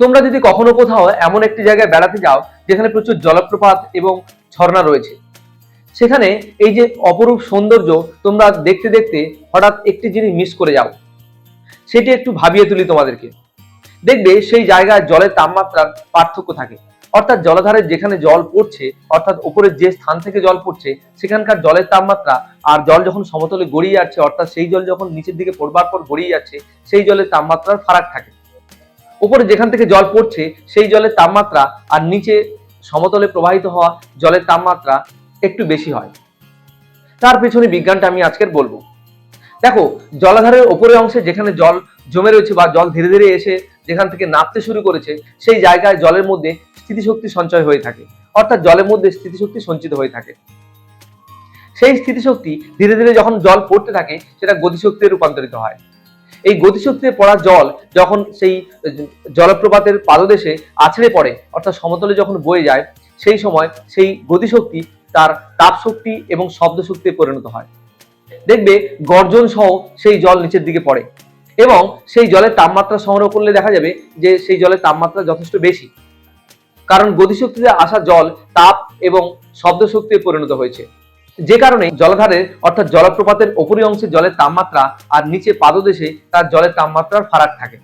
তোমরা যদি কখনো কোথাও এমন একটি জায়গায় বেড়াতে যাও, যেখানে প্রচুর জলপ্রপাত এবং ঝর্ণা রয়েছে। সেখানে এই যে অপরূপ সৌন্দর্য তোমরা দেখতে দেখতে হঠাৎ একটি জিনিস মিস করে যাও। সেটি একটু ভাবিয়ে তুলি তোমাদেরকে। দেখবে সেই জায়গায় জলের তাপমাত্রার পার্থক্য থাকে। অর্থাৎ জলাধারের যেখানে জল পড়ছে, অর্থাৎ ওপরের যে স্থান থেকে জল পড়ছে, সেখানকার জলের তাপমাত্রা আর জল যখন সমতলে গড়িয়ে যাচ্ছে, অর্থাৎ সেই জল যখন নিচের দিকে পড়বার পর গড়িয়ে যাচ্ছে, সেই জলের তাপমাত্রার ফারাক থাকে। উপরে যেখান থেকে জল পড়ছে, সেই জলের তাপমাত্রা আর নিচে সমতলে প্রবাহিত হওয়া জলের তাপমাত্রা একটু বেশি হয়। তার পেছনে বিজ্ঞানটা আমি আজকের বলব। দেখো, জলাধারের ওপরের অংশে যেখানে জল জমে রয়েছে বা জল ধীরে ধীরে এসে যেখান থেকে নামতে শুরু করেছে, সেই জায়গায় জলের মধ্যে স্থিতিশক্তি সঞ্চয় হয়ে থাকে। অর্থাৎ জলের মধ্যে স্থিতিশক্তি সঞ্চিত হয়ে থাকে। সেই স্থিতিশক্তি ধীরে ধীরে যখন জল পড়তে থাকে, সেটা গতিশক্তিতে রূপান্তরিত হয়। এই গতিশক্তিতে পড়া জল যখন সেই জলপ্রপাতের পাদদেশে আছড়ে পড়ে, অর্থাৎ সমতলে যখন বয়ে যায়, সেই সময় সেই গতিশক্তি তার তাপ শক্তি এবং শব্দ শক্তিতে পরিণত হয়। দেখবে গর্জন সহ সেই জল নিচের দিকে পড়ে এবং সেই জলের তাপমাত্রা সংগ্রহ করলে দেখা যাবে যে সেই জলের তাপমাত্রা যথেষ্ট বেশি। কারণ গতিশক্তিতে আসা জল তাপ এবং শব্দ শক্তিতে পরিণত হয়েছে। যে কারণে জলাধারে অর্থাৎ জলপ্রপাতের ওপরি অংশে জলের তাপমাত্রা আর নিচে পাদদেশে তার জলের তাপমাত্রার ফারাক থাকে।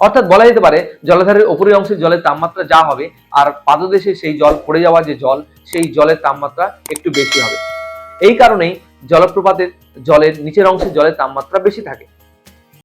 অর্থাৎ বলা যেতে পারে জলাধারের উপরি অংশে জলের তাপমাত্রা যা হবে আর পাদদেশে সেই জল পড়ে যাওয়া যে জল, সেই জলের তাপমাত্রা একটু বেশি হবে। এই কারণেই জলপ্রপাতের জলের নিচের অংশে জলের তাপমাত্রা বেশি থাকে।